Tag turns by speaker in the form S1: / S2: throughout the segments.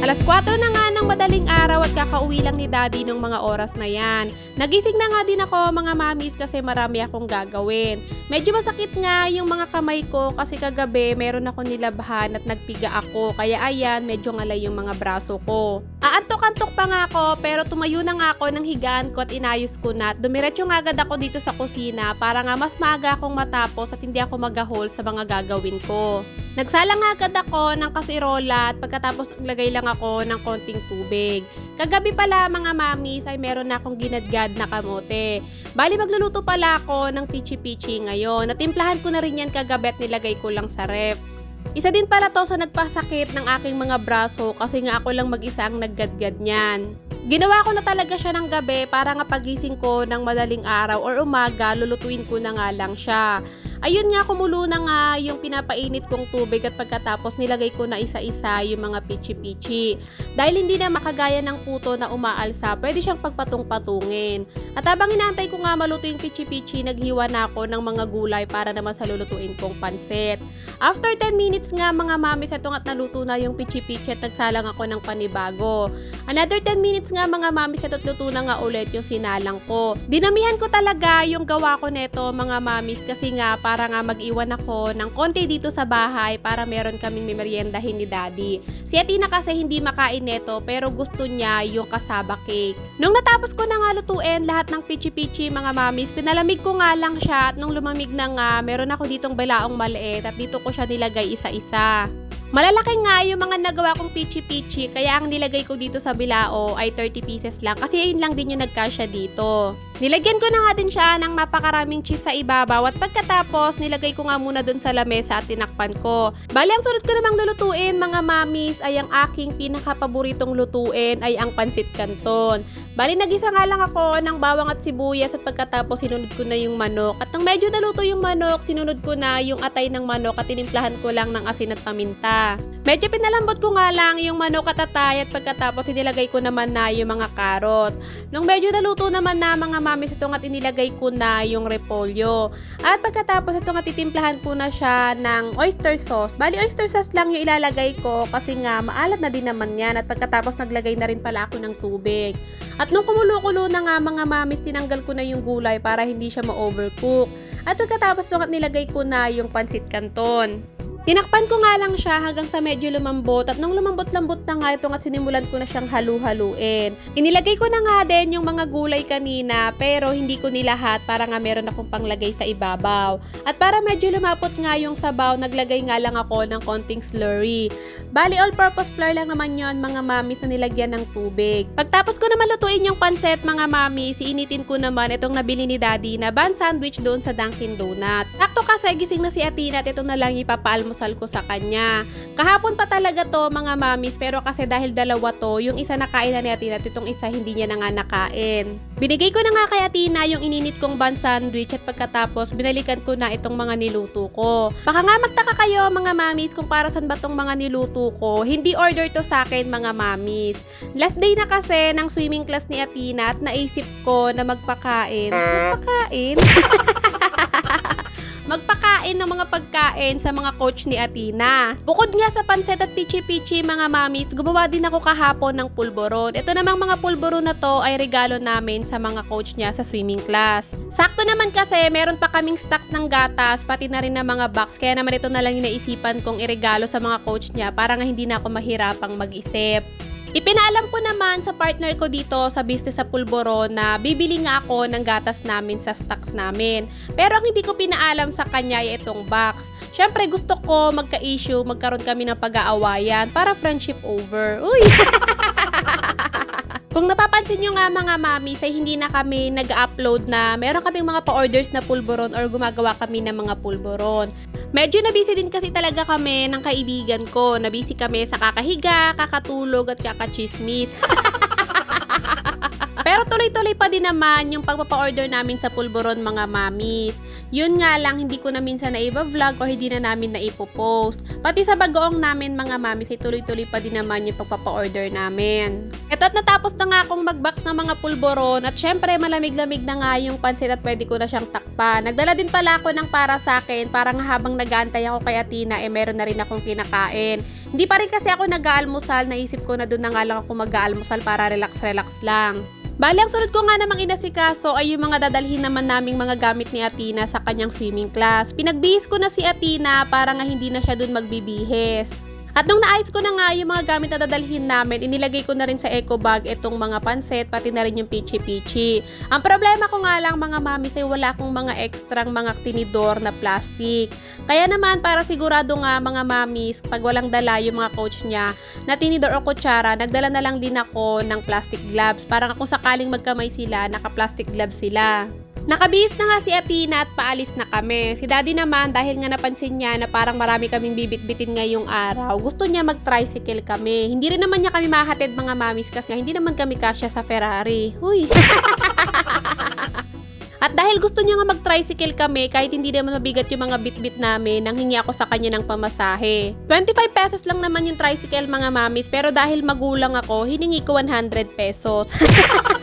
S1: Alas 4 na nga ng madaling araw at kakauwi lang ni daddy nung mga oras na yan. Nagising na nga din ako mga mamis kasi marami akong gagawin. Medyo masakit nga yung mga kamay ko kasi kagabi meron ako nilabhan at nagpiga ako kaya ayan medyo ngalay yung mga braso ko. Aantok-antok pa nga ako pero tumayo na nga ako ng higaan ko at inayos ko na dumiretso nga agad ako dito sa kusina para nga mas maaga akong matapos at hindi ako magahol sa mga gagawin ko. Nagsala nga agad ako ng kasirola at pagkatapos naglagay lang ako ng konting tubig. Kagabi pala mga mamis ay meron na akong ginadgad na kamote. Bali magluluto pala ako ng pichi-pichi ngayon. Natimplahan ko na rin yan kagabi at nilagay ko lang sa ref. Isa din pala to sa nagpasakit ng aking mga braso kasi nga ako lang mag-isa ang naggadgad niyan. Ginawa ko na talaga siya ng gabi para nga pagising ko ng madaling araw or umaga, lulutuin ko na nga lang siya. Ayun nga, kumulo na nga yung pinapainit kong tubig at pagkatapos nilagay ko na isa-isa yung mga pichi-pichi. Dahil hindi na makagaya ng puto na umaalsa, pwede siyang pagpatung-patungin. At habang inaantay ko nga maluto yung pichi-pichi, naghiwa na ako ng mga gulay para naman sa lulutuin kong pansit. After 10 minutes nga mga mamis, ito nga't naluto na yung pichi-pichi at nagsalang ako ng panibago. Another 10 minutes nga mga mamis, ito't luto na nga ulit yung sinalang ko. Dinamihan ko talaga yung gawa ko neto mga mamis kasi nga para nga mag-iwan ako ng konti dito sa bahay para meron kaming memeryendahin ni daddy. Si Atina kasi hindi makain neto pero gusto niya yung kasaba cake. Nung natapos ko na nga lutuin lahat ng pichi-pichi mga mamis, pinalamig ko nga lang siya at nung lumamig na nga, meron ako ditong balaong maliit at dito ko siya nilagay isa-isa. Malalaki nga yung mga nagawa kong pichi-pichi kaya ang nilagay ko dito sa bilao ay 30 pieces lang kasi yun lang din yung nagkasya dito. Nilagyan ko na nga din siya ng napakaraming cheese sa ibabaw at pagkatapos nilagay ko nga muna dun sa lamesa at tinakpan ko. Bali ang sunod ko namang lulutuin mga mamis ay ang aking pinakapaboritong lutuin ay ang pansit canton. Bali nagisa nga lang ako ng bawang at sibuyas at pagkatapos sinunod ko na yung manok. At nang medyo naluto yung manok, sinunod ko na yung atay ng manok at tinimplahan ko lang ng asin at paminta. Medyo pinalambot ko nga lang yung manok at atay at pagkatapos inilagay ko naman na yung mga karot. Nung medyo naluto naman na mga mamis ito at inilagay ko na yung repolyo. At pagkatapos ito nga titimplahan ko na siya ng oyster sauce. Bali oyster sauce lang yung ilalagay ko kasi nga maalat na din naman yan at pagkatapos naglagay na rin pala ako ng tubig. At nung kumulo-kulo na nga mga mamis, tinanggal ko na yung gulay para hindi siya ma-overcook. At pagkatapos nung at nilagay ko na yung pansit canton. Tinakpan ko nga lang siya hanggang sa medyo lumambot at nung lumambot-lambot na nga ito at sinimulan ko na siyang halu-haluin. Inilagay ko na nga din yung mga gulay kanina pero hindi ko nilahat para nga meron akong panglagay sa ibabaw. At para medyo lumapot nga yung sabaw, naglagay nga lang ako ng konting slurry. Bali all-purpose flour lang naman yon mga mamis na nilagyan ng tubig. Pagtapos ko naman lutuin yung panset mga mamis, iinitin ko naman itong nabili ni daddy na bun sandwich doon sa Dunkin Donut. Sakto kasi gising na si Atina at ito na lang ipapaalmusal ko sa kanya. Kahapon pa talaga to mga mamis pero kasi dahil dalawa to, yung isa nakain na ni Atina at itong isa hindi niya na nga nakain. Binigay ko na nga kay Atina yung ininit kong bun sandwich at pagkatapos binalikan ko na itong mga niluto ko. Baka nga magtaka kayo mga mamis kung para saan ba tong mga niluto ko. Hindi order to sa akin mga mamis. Last day na kasi ng swimming class ni Atina at naisip ko na magpakain. Magpakain? magpakain ng mga pagkain sa mga coach ni Atina. Bukod nga sa panset at pichi-pichi mga mamis, gumawa din ako kahapon ng pulboron. Ito namang mga pulboron na to ay regalo namin sa mga coach niya sa swimming class. Sakto naman kasi meron pa kaming stocks ng gatas, pati na rin ng mga box, kaya naman ito na lang yung naisipan kong iregalo sa mga coach niya para nga hindi na ako mahirapang mag-isip. Ipinaalam ko naman sa partner ko dito sa business sa Pulboro na bibili nga ako ng gatas namin sa stocks namin. Pero ang hindi ko pinaalam sa kanya ay itong box. Siyempre gusto ko magka-issue, magkaroon kami ng pag-aawayan para friendship over. Uy! Kung napapansin nyo nga mga mami, ay hindi na kami nag-upload na meron kaming mga pa-orders na pulboron or gumagawa kami ng mga pulboron. Medyo nabisi din kasi talaga kami ng kaibigan ko. Nabisi kami sa kakahiga, kakatulog at kakachismis. Pero tuloy-tuloy pa din naman yung pagpapa-order namin sa pulburon mga mamis. Yun nga lang, hindi ko na minsan na vlog o hindi na namin na ipopost. Pati sa bagoong namin mga mamis ay tuloy-tuloy pa din naman yung pagpapa-order namin. Eto at natapos na nga akong mag-box ng mga pulboron at syempre malamig-lamig na nga yung pansit at pwede ko na siyang takpan. Nagdala din pala ako ng para sa akin para nga habang nag-aantay ako kay Atina eh meron na rin akong kinakain. Hindi pa rin kasi ako nag-aalmusal, naisip ko na doon na nga lang ako mag-aalmusal para relax-relax lang. Bali, ang sunod ko nga namang inasikaso ay yung mga dadalhin naman naming mga gamit ni Atina sa kanyang swimming class. Pinagbihis ko na si Atina para nga hindi na siya dun magbibihis. At nung naayos ko na nga yung mga gamit na dadalhin namin, inilagay ko na rin sa eco bag itong mga panset, pati na rin yung pichi-pichi. Ang problema ko nga lang mga mamis ay wala akong mga ekstrang mga tinidor na plastic. Kaya naman para sigurado nga mga mamis, pag walang dala yung mga coach niya na tinidor o kutsara, nagdala na lang din ako ng plastic gloves. Para kung sakaling magkamay sila, naka-plastic gloves sila. Nakabihis na nga si Atina at paalis na kami. Si Daddy naman dahil nga napansin niya na parang marami kaming bibit-bitin ngayong araw, gusto niya mag-tricycle kami. Hindi rin naman niya kami mahatid mga mamis kasi nga hindi naman kami kasya sa Ferrari. Huy! At dahil gusto niya nga mag-tricycle kami, kahit hindi naman mabigat yung mga bit-bit namin, nang hingi ako sa kanya ng pamasahe. 25 pesos lang naman yung tricycle mga mamis, pero dahil magulang ako, hiningi ko 100 pesos.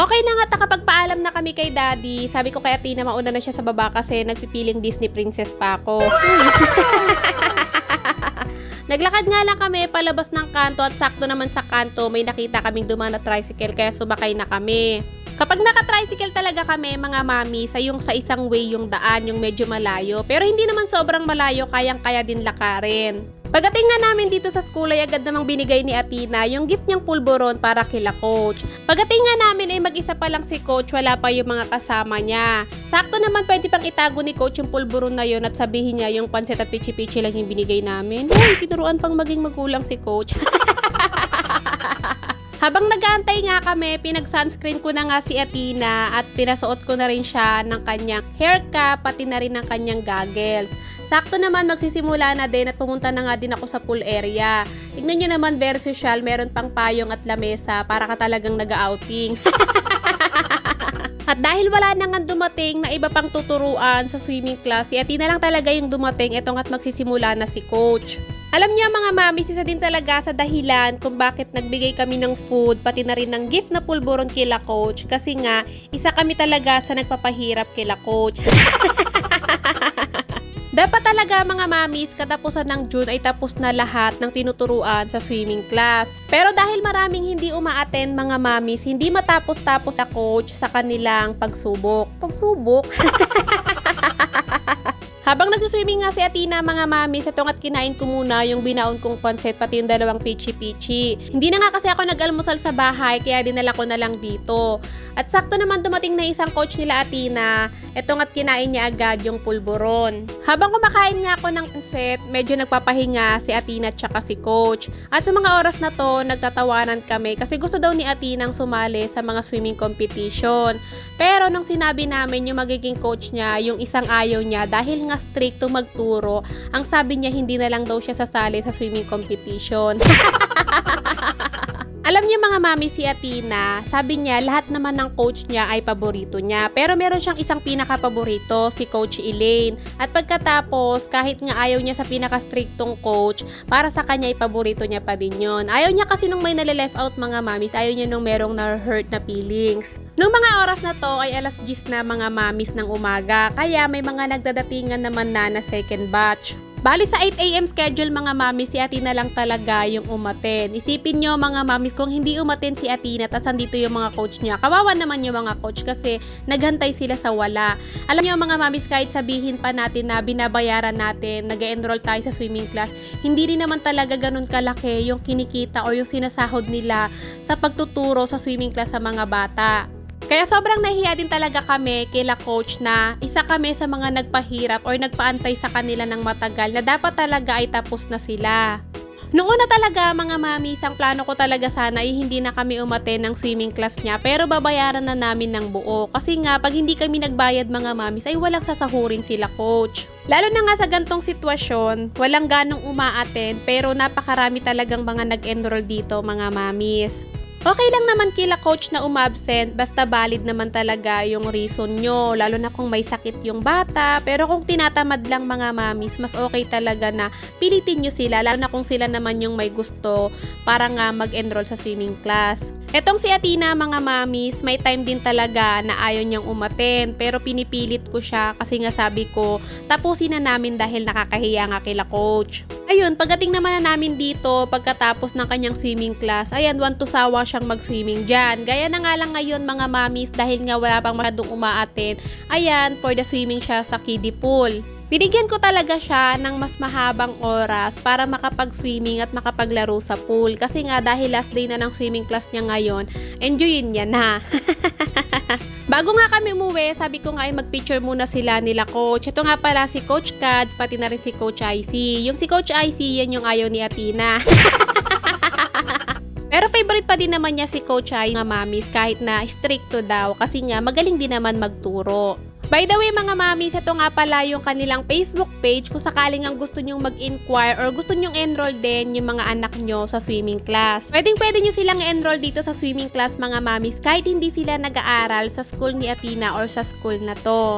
S1: Okay na nga, takapagpaalam na kami kay Daddy. Sabi ko kay Atina, mauna na siya sa baba kasi nagpipiling Disney princess pa ako. Naglakad nga lang kami palabas ng kanto at sakto naman sa kanto may nakita kaming dumaan na tricycle kaya sumakay na kami. Kapag naka-tricycle talaga kami mga mami sa yung sa isang way yung daan yung medyo malayo pero hindi naman sobrang malayo kayang-kaya din lakarin. Pagdating na namin dito sa school ay agad namang binigay ni Atina yung gift niyang pulboron para kila coach. Pagdating nga namin ay mag-isa pa lang si coach, wala pa yung mga kasama niya. Sakto naman pwede pang itago ni coach yung pulboron na yun at sabihin niya yung pansit at pichi-pichi lang yung binigay namin. Uy, tinuruan pang maging magulang si coach. Habang nag-aantay nga kami, pinag-sunscreen ko na nga si Atina at pinasuot ko na rin siya ng kanyang hair cap pati na rin ng kanyang goggles. Sakto naman magsisimula na din at pumunta na nga din ako sa pool area. Tignan nyo naman very social, meron pang payong at lamesa para ka talagang nag-outing. At dahil wala na nga dumating na iba pang tuturuan sa swimming class, si Atina lang talaga yung dumating, etong at magsisimula na si coach. Alam niyo mga mami, isa din talaga sa dahilan kung bakit nagbigay kami ng food, pati na rin ng gift na pulburon kila coach. Kasi nga, isa kami talaga sa nagpapahirap kila coach. Dapat talaga mga mamis, katapusan ng June ay tapos na lahat ng tinuturuan sa swimming class. Pero dahil maraming hindi umaattend mga mamis, hindi matapos-tapos sa coach sa kanilang pagsubok. Pagsubok? Habang nagsiswimming nga si Atina mga mami, sa at kinain ko muna yung binaon kong pansit pati yung dalawang pichi-pichi. Hindi na nga kasi ako nag-almusal sa bahay kaya dinala ko na lang dito. At sakto naman dumating na isang coach nila Atina, etong at kinain niya agad yung pulburon. Habang kumakain nga ako ng pansit, medyo nagpapahinga si Atina at saka si coach. At sa mga oras na to, nagtatawanan kami kasi gusto daw ni Atinang sumali sa mga swimming competition. Pero nung sinabi namin yung magiging coach niya, yung isang ayaw niya dahil nga stricto magturo, ang sabi niya hindi na lang daw siya sasali sa swimming competition. Alam niyo mga mami si Atina, sabi niya lahat naman ng coach niya ay paborito niya. Pero meron siyang isang pinaka-paborito, si Coach Elaine. At pagkatapos, kahit nga ayaw niya sa pinaka-strictong coach, para sa kanya ay paborito niya pa din yon. Ayaw niya kasi nung may nale-left out mga mamis, ayaw niya nung merong na-hurt na feelings. Nung mga oras na to ay alas 10 na mga mamis ng umaga, kaya may mga nagdadatingan naman na na second batch. Bali sa 8am schedule mga mami, si Atina lang talaga yung umaten. Isipin nyo mga mamis, kung hindi umaten si Atina at andito yung mga coach niya, kawawa naman yung mga coach kasi naghantay sila sa wala. Alam nyo mga mamis, kahit sabihin pa natin na binabayaran natin, nag enroll tayo sa swimming class, hindi rin naman talaga ganun kalaki yung kinikita o yung sinasahod nila sa pagtuturo sa swimming class sa mga bata. Kaya sobrang nahiya din talaga kami kila coach na isa kami sa mga nagpahirap or nagpaantay sa kanila ng matagal na dapat talaga ay tapos na sila. Noong una talaga mga mami, isang plano ko talaga sana ay hindi na kami umaten ng swimming class niya pero babayaran na namin ng buo. Kasi nga pag hindi kami nagbayad mga mamis ay walang sasahurin sila coach. Lalo na nga sa gantong sitwasyon, walang ganong umaaten pero napakarami talagang mga nag-enroll dito mga mamis. Okay lang naman kila coach na umabsent, basta valid naman talaga yung reason nyo, lalo na kung may sakit yung bata. Pero kung tinatamad lang mga mamis, mas okay talaga na pilitin nyo sila, lalo na kung sila naman yung may gusto para nga mag-enroll sa swimming class. Etong si Atina mga mamis, may time din talaga na ayaw niyang umaten, pero pinipilit ko siya kasi nga sabi ko, tapusin na namin dahil nakakahiya nga kila coach. Ayun, pagdating naman na namin dito, pagkatapos ng kanyang swimming class, ayan, one to sawa siyang mag-swimming dyan. Gaya na nga lang ngayon mga mamis, dahil nga wala pang masyadong umaatin, ayan, for the swimming siya sa kiddie pool. Binigyan ko talaga siya ng mas mahabang oras para makapag-swimming at makapaglaro sa pool. Kasi nga dahil last day na ng swimming class niya ngayon, enjoyin niya na. Bago nga kami umuwi, sabi ko nga ay mag-picture muna sila nila coach. Ito nga pala si Coach Cads, pati na rin si Coach IC. Yung si Coach IC, yan yung ayaw ni Atina. Pero favorite pa din naman niya si Coach Ay nga mamis kahit na stricto daw kasi nga magaling din naman magturo. By the way mga mamis, ito nga pala yung kanilang Facebook page kung sakaling ang gusto nyong mag-inquire or gusto nyong enroll din yung mga anak nyo sa swimming class. Pwedeng pwede nyo silang enroll dito sa swimming class mga mamis kahit hindi sila nag-aaral sa school ni Atina or sa school na to.